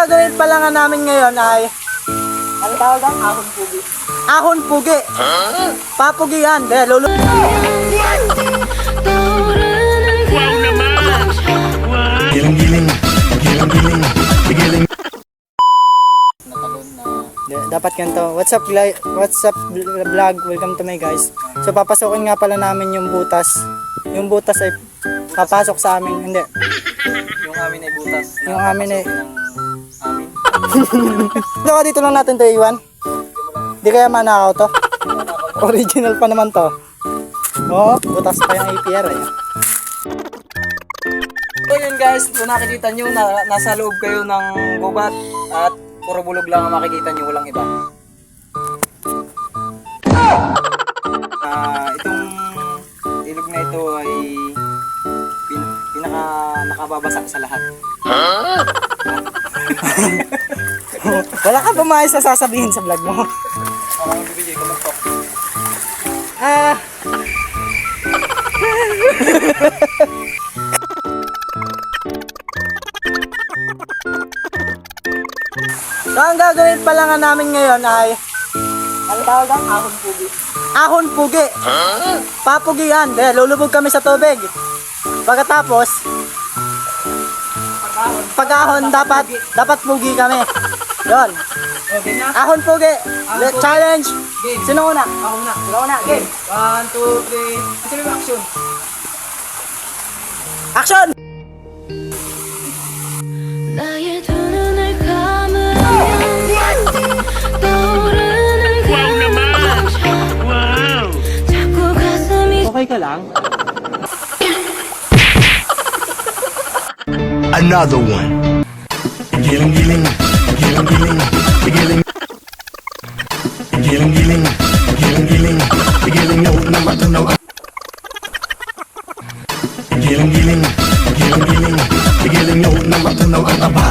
gagawin pala nga namin ngayon ay ano tawag ang ahon pugi? Ahon pugi. Papugian. Dahil lulu... Wow naman! Giling-giling, giling-giling, giling Da- Dapat ganito. What's up, what's up vlog? Welcome to my guys. So papasokin nga pala namin yung butas. Yung butas ay papasok sa amin. Hindi. Yung amin ay butas. Yung amin ay... Ng. Baka dito lang natin to iwan. Di kaya manakaw to. Original pa naman to. Oo, butas pa yung APR eh. So yun guys, kung nakikita nyo na nasa loob kayo ng gubat at puro bulog lang ang makikita nyo, walang iba. Ah, itong ilog na ito ay pin, pinaka nakababasa sa lahat. Wala ka ba maayos na sasabihin sa vlog mo? Ang Ah. so, ang gagawin pala nga namin ngayon ay ano tawag ang ahon pugi? Ahon pugi. Papugian. Dahil lulubog kami sa tubig. Pagkatapos, pag-ahon dapat dapat pugi kami. Yon. Okay na? Ahon pugi. Le- Challenge. Game. Sino una? Ako na. Sino una? Game. One, two, three. Kasi may action. Action! 나의 두 눈을 감으면 떠오르는 Wow naman! Wow! 자꾸 가슴이 Okay ka lang? Another one. Giling-giling, giling-giling, giling Giling-giling, giling-giling, giling na huwag na matanaw Giling-giling, giling-giling, giling na huwag na matanaw ang aba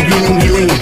Giling-giling